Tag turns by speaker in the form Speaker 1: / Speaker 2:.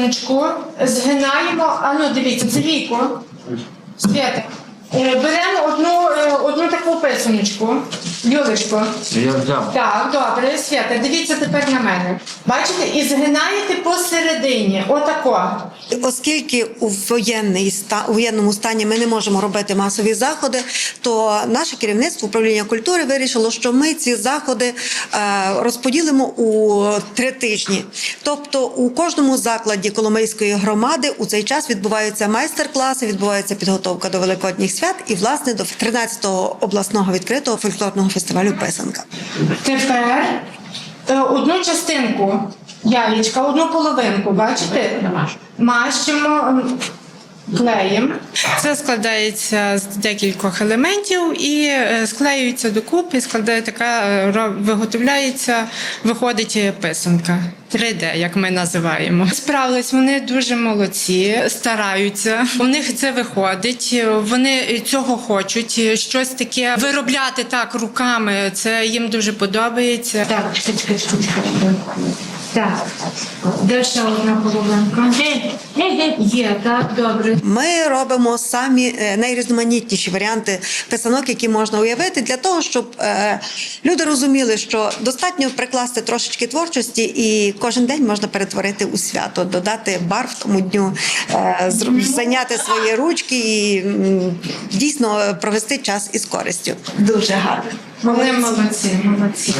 Speaker 1: писаночку, згинаємо, а ну дивіться, Сергійко, Свята, е, беремо одну, е, одну таку писаночку, Юлечко.
Speaker 2: Я взяв.
Speaker 1: Так, добре, Свята, дивіться тепер на мене. Бачите, і згинаєте посередині, отако.
Speaker 3: Оскільки у воєнний ста- у воєнному стані ми не можемо робити масові заходи, то наше керівництво управління культури вирішило, що ми ці заходи е, розподілимо у три тижні. Тобто, у кожному закладі Коломийської громади у цей час відбуваються майстер-класи, відбувається підготовка до великодніх свят і власне до 13-го обласного відкритого фольклорного фестивалю Писанка.
Speaker 1: Тепер е, одну частинку яєчка, одну половинку, бачите? Мащимо клеєм.
Speaker 4: Це складається з декількох елементів і е, склеюється докупи, складає така, е, ро- виготовляється, виходить писанка. 3D, як ми називаємо. Справились вони дуже молодці, стараються. У них це виходить. Вони цього хочуть. Щось таке виробляти так руками. Це їм дуже подобається.
Speaker 1: Так, чекай, чекай, чекай, чекай. Так, де ще одна половинка? Є, так, добре.
Speaker 3: Ми робимо самі е, найрізноманітніші варіанти писанок, які можна уявити, для того, щоб е, люди розуміли, що достатньо прикласти трошечки творчості, і кожен день можна перетворити у свято, додати барв тому дню, е, зайняти свої ручки і дійсно провести час із користю.
Speaker 1: Дуже гарно. Вони молодці, молодці.